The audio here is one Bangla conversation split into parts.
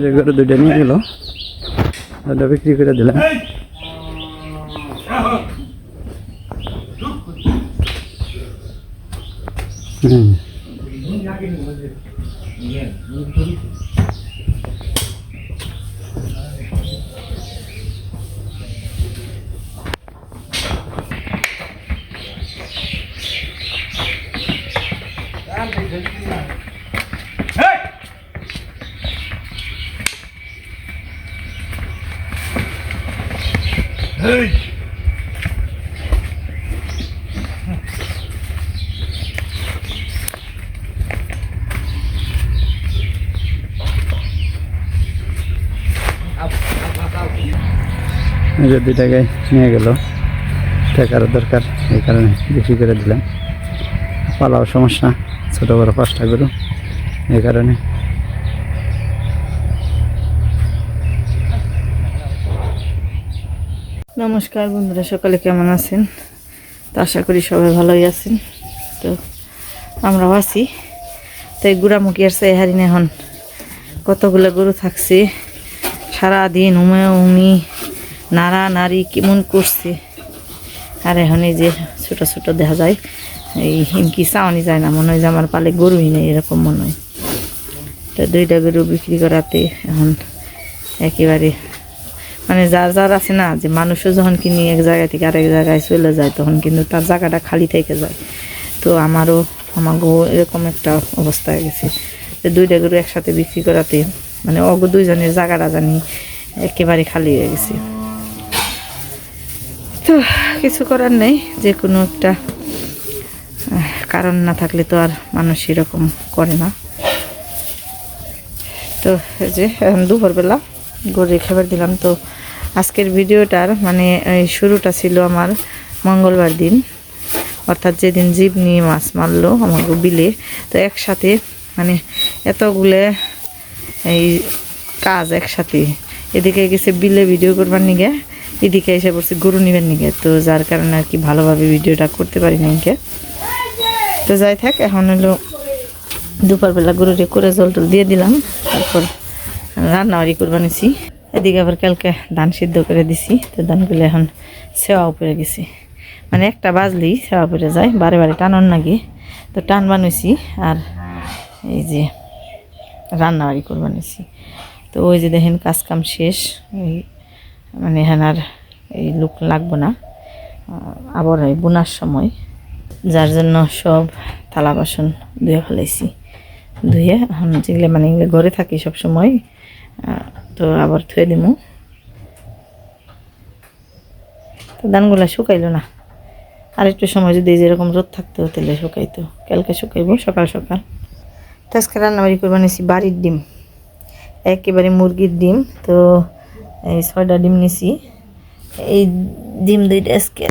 যে গরু দুইটা নিয়ে গেল ওটা বিক্রি করে দিলাম। হুম। যে দুই টাকায় নিয়ে গেল। টাকার দরকার, এই কারণে বিক্রি করে দিলাম। পালাও সমস্যা ছোটো বড়ো পাঁচটা গরু, এই কারণে। নমস্কার বন্ধুরা, সকালে কেমন আছেন? তো আশা করি সবাই ভালোই আছেন। তো আমরাও আছি। তো এই গুড়ামুখী আর হারিনে এখন কতগুলো গরু থাকছে? সারাদিন উমে উমি, নাড়া নাড়ি কেমন করছে? আর এখন এই যে ছোটো ছোটো দেখা যায়, এই হিমকি চাওয়ানি যায় না, মনে হয় যে আমার পালে গরুই নেই, এরকম মনে হয়। তো দুইটা গরু বিক্রি করাতে এখন একেবারে মানে যার যার আছে না, যে মানুষও যখন কিনি এক জায়গা থেকে আরেক জায়গায় চলে যায়, তখন কিন্তু তার জায়গাটা খালি থেকে যায়। তো আমারও আমার গো এরকম একটা অবস্থা হয়ে গেছে। দুইটা গরু একসাথে বিক্রি করাতে মানে অগ দুইজনের জায়গাটা জানি একেবারে খালি হয়ে গেছে। তো কিছু করার নেই, যে কোনো একটা কারণ না থাকলে তো আর মানুষ এরকম করে না। তো এই যে দুপুরবেলা গরু খাবার দিলাম, তো আজকের ভিডিওটার মানে শুরুটা ছিল আমার মঙ্গলবার দিন। অর্থাৎ যেদিন জীব নিয়ে মাছ মারলো আমার বিলে তো একসাথে মানে এতগুলো এই কাজ একসাথে। এদিকে গেছে বিলে ভিডিও করবার নিগে, এদিকে এসে পড়ছে গরু নিবেন নিগে। তো যার কারণে আর কি ভালোভাবে ভিডিওটা করতে পারি নিকে তো যাই থাক, এখন হলো দুপুরবেলা গরুরে করে জল টল দিয়ে দিলাম, তারপর রান্নাবাড়ি করে বানিয়েছি এদিকে আবার কালকে ধান সিদ্ধ করে দিছি, তো ধানগুলো এখন সেওয়া উপরে গেছি। মানে একটা বাজলেই সেওয়া উপরে যায়, বারে বারে টানন নাকি তো টান বানিয়েছি আর এই যে রান্নাবাড়ি করে বানিয়েছি তো ওই যে দেখেন কাজ কাম শেষ ওই মানে এখানে আর এই লুক লাগবো না। আবার ওই বোনার সময়, যার জন্য সব থালা বাসন ধুয়ে ফেলাইছি। ধুয়ে এখন যেগুলো মানে ঘরে থাকি সব সময় তো আবার থুয়ে দিমু। তো ধানগুলা শুকাইলো না। আর একটু সময় যদি যেরকম রোদ থাকতো, তাহলে শুকাইতো। কালকে শুকাইবো, সকাল সকাল। তো রান্নাবাড়ি করে নিছি বাড়ির ডিম। একেবারে মুরগির ডিম। তো এই ছয়টা ডিম নিছি। এই ডিম দুইটা আজকে।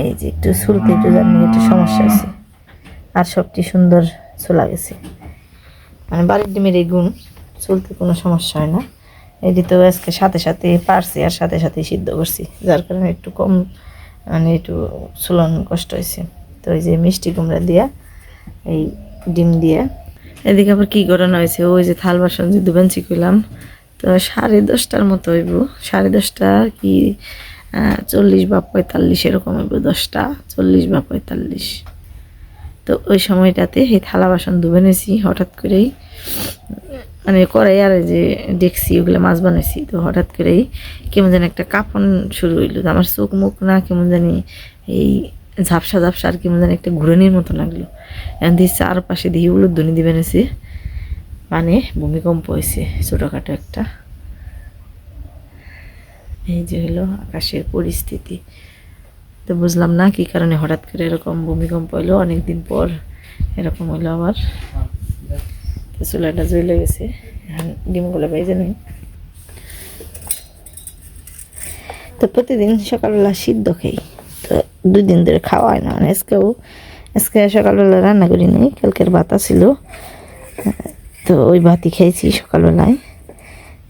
এই যে একটু চুলতে একটু জানি একটু সমস্যা আছে। আর সবটি সুন্দর চলা গেছে। মানে বাড়ির ডিমের এই গুণ। চলতে কোনো সমস্যা হয় না। এটি তো আজকে সাথে সাথে পারছি আর সাথে সাথে সিদ্ধ করছি। যার কারণে একটু কম মানে একটু চুলন কষ্ট হয়েছে। তো এই যে মিষ্টি কুমড়া দিয়া, এই ডিম দিয়ে। এদিকে আবার কী করানো হয়েছে? ওই যে থাল বাসন যে দুবেঞ্চি করলাম তো সাড়ে দশটার মতো হইব। সাড়ে দশটা কি চল্লিশ বা পঁয়তাল্লিশ এরকম হইব, দশটা, চল্লিশ বা পঁয়তাল্লিশ। তো ওই সময়টাতে এই থালা বাসন ধুবে নিয়েছি হঠাৎ করেই মানে করাই আর যে দেখছি, ওগুলো মাছ বানাইছি, তো হঠাৎ করেই কেমন জানি একটা কাঁপন শুরু হইল। আমার চোখ মুখ না কেমন জানি এই ঝাপসা ঝাপসা আর কেমন জানি একটা ঘুরনির মতো লাগল। এখন দিয়ে চারপাশে দিয়ে ওগুলো উলুধ্বনি দিবে নিয়েছি মানে ভূমিকম্প হয়েছে ছোটোখাটো একটা। এই যে হলো আকাশের পরিস্থিতি। তো বুঝলাম না কি কারণে হঠাৎ করে এরকম ভূমিকম্প হলো অনেকদিন পর এরকম হলো আবার। চুলাটা জ্বলে গেছে। এখন ডিমগুলো বেজে নেই তো প্রতিদিন সকালবেলা সিদ্ধ খাই। তো দুই দিন ধরে খাওয়া হয় না। মানে আজকেও আজকে সকালবেলা রান্না করি নি কালকের ভাত ছিল তো ওই ভাতই খেয়েছি সকালবেলায়।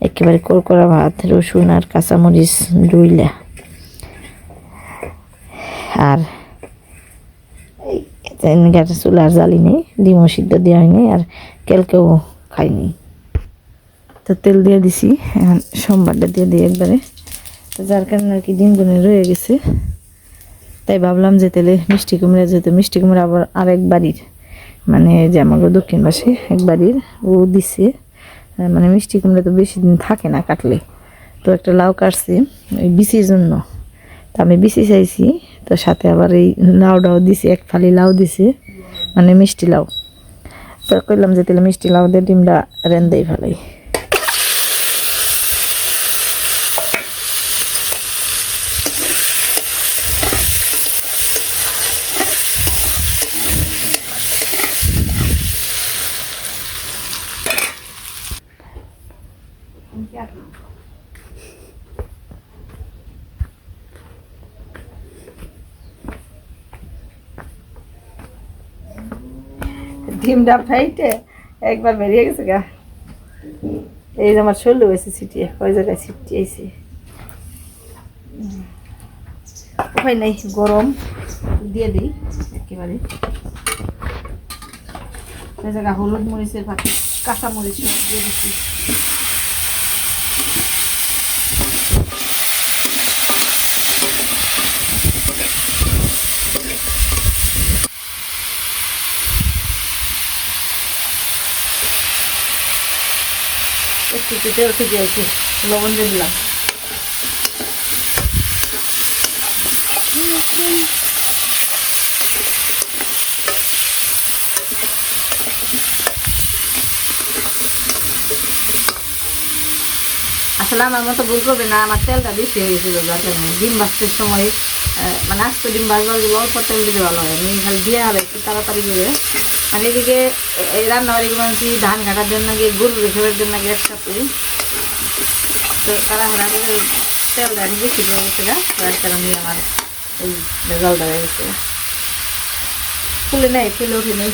একেবারে কড়কড়া ভাত, রসুন আর কাঁচামরিচ ডুইলা আর গাটা চুলার জ্বালি নেই, ডিমও সিদ্ধ দেওয়া হয়নি আর কেলকেও খাইনি তো তেল দিয়ে দিছি, এখন সোমবারটা দিয়ে দিই একবারে। তো যার কারণে আর কি ডিমগুলো রয়ে গেছে। তাই ভাবলাম যে তেলে মিষ্টি কুমড়া, যেহেতু মিষ্টি কুমড়া আবার আরেক বাড়ির মানে যে আমাকে দক্ষিণ এক বাড়ির, ও দিছে। মানে মিষ্টি কুমড়া তো বেশি দিন থাকে না কাটলে। তো একটা লাউ কাটছে, ওই বিচির জন্য। তো আমি বিচি চাইছি তো সাথে আবার এই লাউটাও দিছি, এক ফালি লাউ দিছি মানে মিষ্টি লাউ। তো কইলাম যে তাহলে মিষ্টি লাউ দিয়ে ডিমটা রেন্দেই ফেলাই। ডিমটা ফাইটে একবার বেরিয়ে গেছে গা। এই যে আমার শরীর হয়েছে ছিটিয়ে ওই জায়গায় ছিটিয়েছি উপায় নাই, গরম। দিয়ে দিই, একেবারে। ওই জায়গায় হলুদ মরিচের পাখি কাঁচা মরিচ দিয়ে দিচ্ছি একটু তেল থেকে একটু লবণ দিয়ে দিলাম। আসলে আমার মতো ভুল করবে না, আমার তেলটা বেশি হয়ে গেছিল কারণে ডিম ভাজতে সময় মানে আস্ত ডিম ভাজবার অল্প তেল দিলে ভালো হয়, আমি খালি দিয়ে হবে একটু তাড়াতাড়ি করে আর এদিকে রান্নাবাড়ি করছি ধান কাটার জন্য গিয়ে গরু রেখাবের জন্য গিয়ে একসাথে। তো তারা আমার আগে তেল আমি বেশি করে গেছে গা আমার এই রেজাল্টটা হয়ে গেছে। ফুলে নেই, ফুলে উঠে নেই।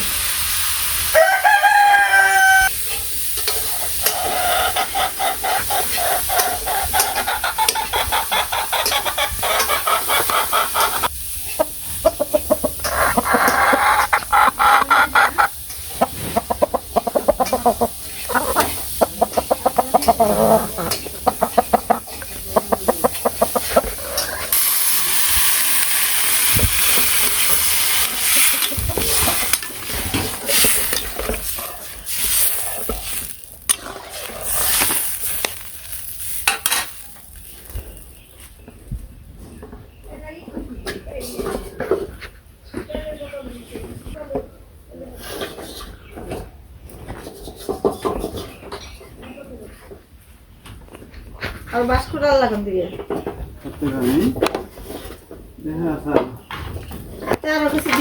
Tchau. আর বাসকুড়া লাগান দিয়ে আরও কিছু দিন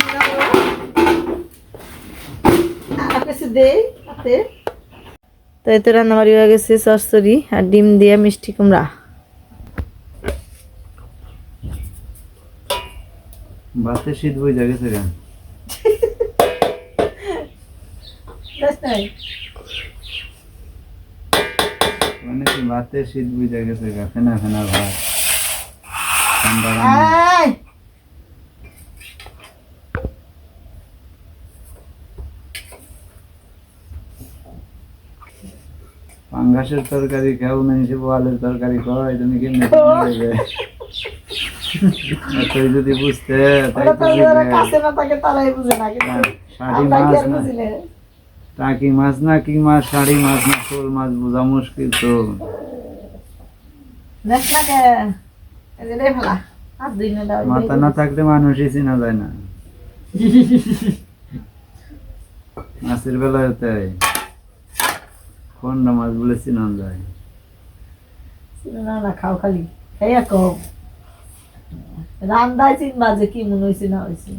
না কিছু দেই হাতে। তো এই তো রান্নাবাড়ি হয়ে গেছে চচ্চড়ি আর ডিম দিয়ে মিষ্টি কুমড়া। বাতে শীত বই জাগেছে কেন কি বাতে শীত কেন ফেনা ফেনা ঠান্ডা পাঙ্গাসের তরকারি খাও না সে বোয়ালের তরকারি কয় তুমি কেমনি তুই যদি বুঝতে তাই। কাছে না থাকে তারাই বুঝে না কিন্তু টাকি মাছ না কি মাছ শাড়ি মাছ না শোল মাছ বোঝা মুশকিল তো। হাত মাথা না থাকলে মানুষই চেনা যায় না। মাছের বেলায় তাই কোনটা মাছ বলে চিনান যায়। না খাও খালি। খাইয়া কম। রান্দায় চিনবা যে কি মনে হয়েছে না হয়েছে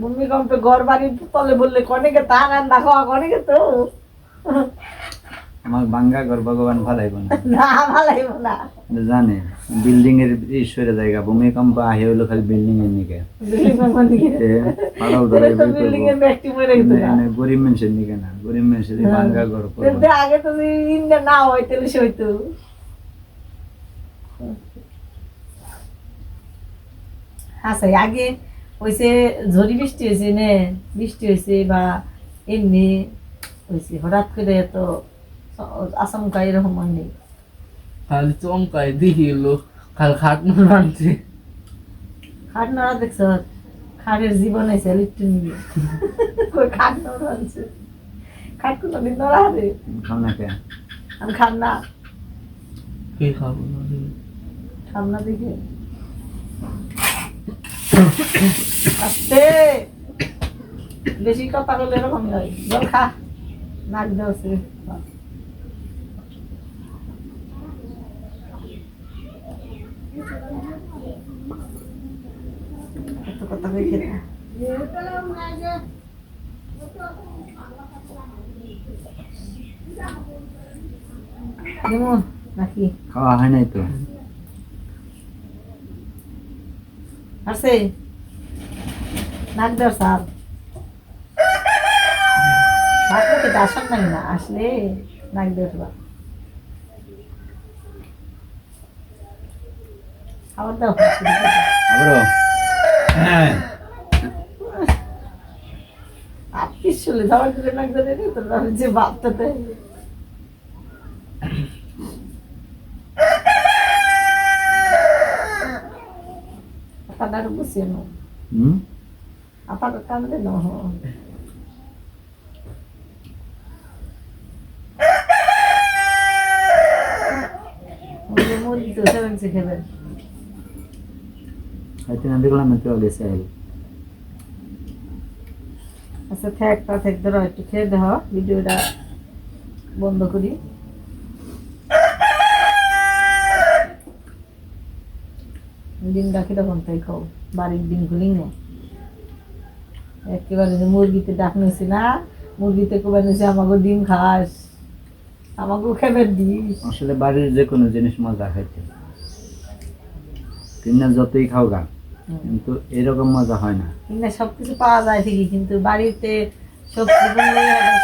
ভূমিকম্পে ঘর বাড়ির তলে বললে কনেকে তা রান্না খাওয়া কনেকে তো? আমার বাঙ্গা ঘর ভগবান ভালাইব না। না ভালাইব না। জানে বিল্ডিং এর ঈশ্বরের জায়গা ভূমিকম্প আহে হলো খালি বিল্ডিং এর নিকে না। গরিব মানুষের নিকে না। গরিব মানুষের বাঙ্গা ঘর আগে তো ইন্ডিয়া না হয় তাহলে সে হইতো। আচ্ছা আগে হয়েছে ঝড়ি বৃষ্টি হয়েছে নে বৃষ্টি হয়েছে বা এমনি হয়েছে হঠাৎ করে তো আচমকা এরকম হয়নি খালি চমকায় দেখি এলো খালি খাট মারছে খাট নড়া দেখছ খাটের জীবন আছে একটু নিয়ে। খাট নড়া আছে খাট কোনোদিন নড়া হবে খাও না কে? আমি খাম না। কে খাব না? খাম না দেখে? আস্তে। বেশি কথা বললে এরকম জল খা। নাক দেওয়া নাকি? খাওয়া হয় নাই তো? আছে? নাক দেওয়ার সাপ নাক মুখে নাই না আসলে নাক দেওয়া খাবার দাও। আবারও। আপনি শুনলে ধাবার করে নাক ধরে যে দেয় সেভেন খেবেন হয়তো না দেখলাম না কেউ গেছে আইল আচ্ছা থাক তা থাক ধরো একটু খেয়ে দেখো ভিডিওটা বন্ধ করি ডিম ডাকি তখন তাই খাও বাড়ির ডিম খুলি না। একেবারে যে মুরগিতে ডাক নিয়েছি না মুরগিতে কবে নিয়েছি আমাকে ডিম খাস আমাকেও খেবে দিস আসলে বাড়ির যে কোনো জিনিস মজা খাইতে কিনা যতই খাও গা কিন্তু এরকম মজা হয় না। কিনা সব কিছু পাওয়া যায় ঠিকই কিন্তু বাড়িতে সবজি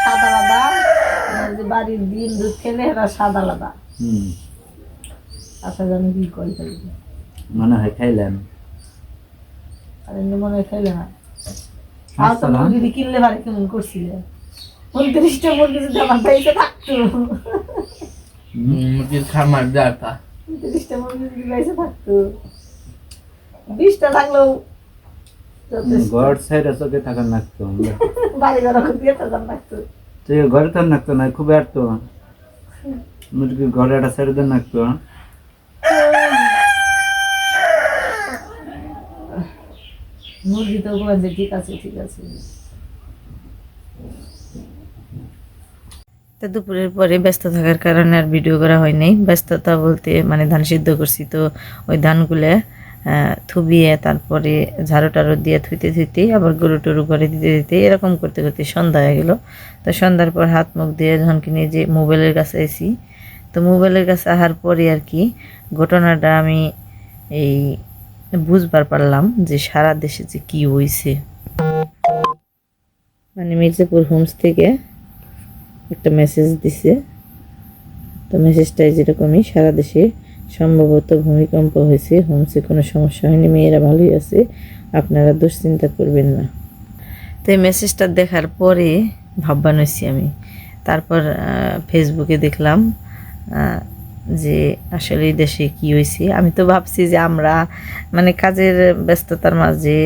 সাদা আলাদা যে বাড়ির ডিম দুধ খেলে এটা সাদা আলাদা। হুম। আচ্ছা জানি কি করি মনে হয় খাইলাম। আর এমনি মনে হয় খাইলে না আর তো মুরগি কিনলে পারে কেমন করছিলে? উনত্রিশটা মুরগি যদি আমার বাড়িতে থাকতো। মুরগির খামার দেখা উনত্রিশটা মুরগি যদি বাড়িতে থাকতো। বিশটা থাকলেও ঘর সাইড চোখে থাকার বাড়ি ঘর দিয়ে থাকার থাকতো তুই ঘরে তো নাকতো না খুব আর তো মুরগি ঘরে একটা সাইড দেন নাকতো মুরগি তো ঠিক আছে ঠিক আছে। দুপুরের পরে ব্যস্ত থাকার কারণে আর ভিডিও করা হয় নাই। ব্যস্ততা বলতে মানে ধান সিদ্ধ করছি তো ওই ধানগুলো থুবিয়ে তারপরে ঝাড়ু টাড়ু দিয়ে থুইতে থুইতে আবার গরু টরু করে দিতে দিতে এরকম করতে করতে সন্ধ্যা হয়ে গেলো। তো সন্ধ্যার পর হাত মুখ দিয়ে যখন কিনে যে মোবাইলের কাছে এসি তো মোবাইলের কাছে আসার পরে আর কি ঘটনাটা আমি এই বুঝবার পারলাম যে সারা দেশে যে কি হয়েছে মানে মির্জাপুর হোমস থেকে একটা মেসেজ দিছে। তো মেসেজটাই যেরকমই, সারা দেশে সম্ভবত ভূমিকম্প হয়েছে হোমসে কোনো সমস্যা হয়নি, মেয়েরা ভালোই আছে, আপনারা দুশ্চিন্তা করবেন না। তো এই মেসেজটা দেখার পরে ভাববান হয়েছি আমি। তারপর ফেসবুকে দেখলাম যে আসলে দেশে কি হয়েছে আমি তো ভাবছি যে আমরা মানে কাজের ব্যস্ততার মাঝে,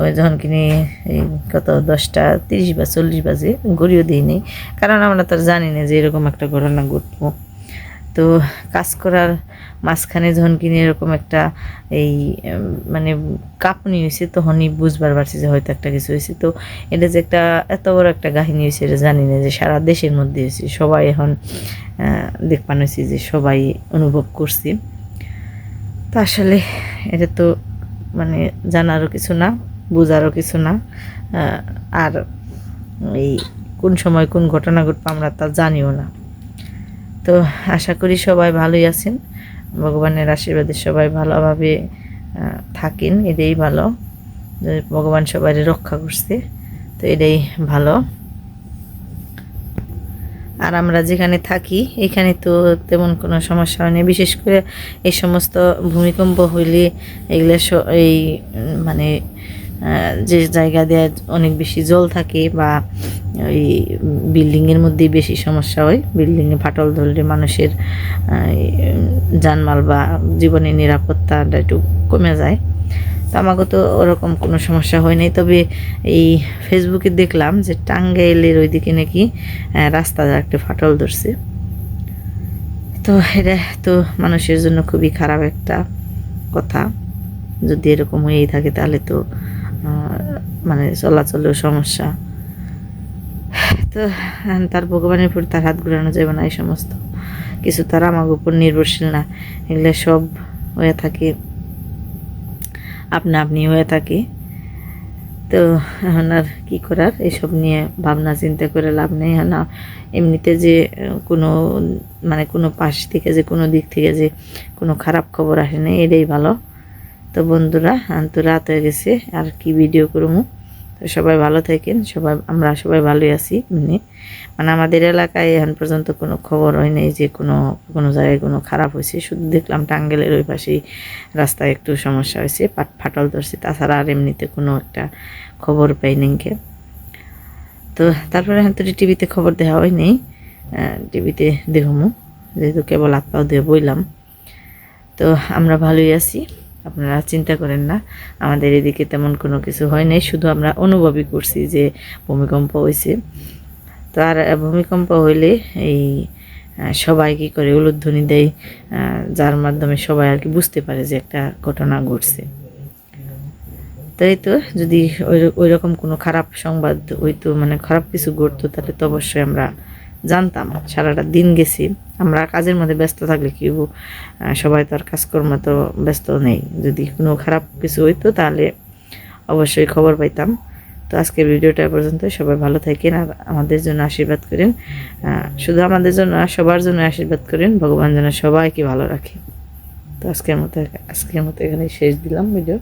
ওই যখন কিনি কত দশটা, তিরিশ বা চল্লিশ বাজে, গড়িও দিই নেই। কারণ আমরা তো জানি না যে এরকম একটা ঘটনা ঘটবো। তো কাজ করার মাঝখানে যখন কিনে এরকম একটা এই মানে কাঁপুনি হয়েছে, তখনই বুঝবার পারছি যে হয়তো একটা কিছু হয়েছে। তো এটা যে একটা এত বড় একটা কাহিনী হয়েছে, এটা জানি না যে সারা দেশের মধ্যে হয়েছে। সবাই এখন দেখপান হয়েছে যে সবাই অনুভব করছি। তো আসলে এটা তো মানে জানারও কিছু না, বোঝারও কিছু না। আর এই কোন সময় কোন ঘটনা ঘটবে আমরা তা জানিও না। তো আশা করি সবাই ভালোই আছেন। ভগবানের আশীর্বাদে সবাই ভালোভাবে থাকেন, এটাই ভালো। ভগবান সবাই রক্ষা করছে, তো এটাই ভালো। আর আমরা যেখানে থাকি, এখানে তো তেমন কোনো সমস্যা হয়নি বিশেষ করে এই সমস্ত ভূমিকম্প হইলে এগুলো এই মানে যে জায়গা দিয়ে অনেক বেশি জল থাকে বা ওই বিল্ডিংয়ের মধ্যেই বেশি সমস্যা হয়। বিল্ডিংয়ে ফাটল ধরলে মানুষের জানমাল বা জীবনের নিরাপত্তাটা একটু কমে যায়। তো আমাকে তো ওরকম কোনো সমস্যা হয় নাই। তবে এই ফেসবুকে দেখলাম যে টাঙ্গাইলের ওইদিকে নাকি রাস্তা একটা ফাটল ধরছে। তো এটা তো মানুষের জন্য খুবই খারাপ একটা কথা। যদি এরকম হয়েই থাকে তাহলে তো মানে চলাচলেও সমস্যা। তো তার ভগবানের উপর তার হাত ঘুরানো যাবে না এই সমস্ত। কিছু তার আমার উপর নির্ভরশীল না। এগুলো সব হয়ে থাকে। আপনা আপনি হয়ে থাকে। তো এখন আর কী করার? এসব নিয়ে ভাবনা চিন্তা করে লাভ নেই। না এমনিতে যে কোনো মানে কোনো পাশ থেকে যে কোনো দিক থেকে যে কোনো খারাপ খবর আসেনি এটাই ভালো। তো বন্ধুরা তো রাত হয়ে গেছে, আর কি ভিডিও করব? তো সবাই ভালো থাকেন, সবাই আমরা সবাই ভালোই আছি এমনি মানে আমাদের এলাকায় এখন পর্যন্ত কোনো খবর হয় নাই যে কোনো কোনো জায়গায় কোনো খারাপ হয়েছে। শুধু দেখলাম টাঙ্গেলের ওই পাশেই রাস্তায় একটু সমস্যা হয়েছে, পাট ফাটল ধরছে। তাছাড়া আর এমনিতে কোনো একটা খবর পাই নিকে তো তারপরে এখন তো টিভিতে খবর দেওয়া হয় নেই টিভিতে দেখমু। যেহেতু কেবল হাত পাও দিয়ে বইলাম। তো আমরা ভালোই আছি। আপনারা চিন্তা করেন না, আমাদের এদিকে তেমন কোনো কিছু হয় নাই, শুধু আমরা অনুভবই করছি যে ভূমিকম্প হয়েছে। তো আর ভূমিকম্প হইলে এই সবাই কি করে উলুধ্বনি দেয় যার মাধ্যমে সবাই আর কি বুঝতে পারে যে একটা ঘটনা ঘটছে। তাই তো, যদি ওই রকম কোনো খারাপ সংবাদ হইতো মানে খারাপ কিছু ঘটতো, তাহলে তো অবশ্যই আমরা জানতাম, সারাটা দিন গেছি। আমরা কাজের মধ্যে ব্যস্ত থাকলে কি? সবাই তো আর কাজকর্ম তো ব্যস্ত নেই। যদি কোনো খারাপ কিছু হইতো তাহলে অবশ্যই খবর পাইতাম। তো আজকের ভিডিওটা পর্যন্ত। সবাই ভালো থাকেন আর আমাদের জন্য আশীর্বাদ করেন। শুধু আমাদের জন্য সবার জন্য আশীর্বাদ করেন। ভগবান যেন সবাইকে ভালো রাখে। তো আজকের মতো আজকের মতো এখানে শেষ দিলাম ভিডিও।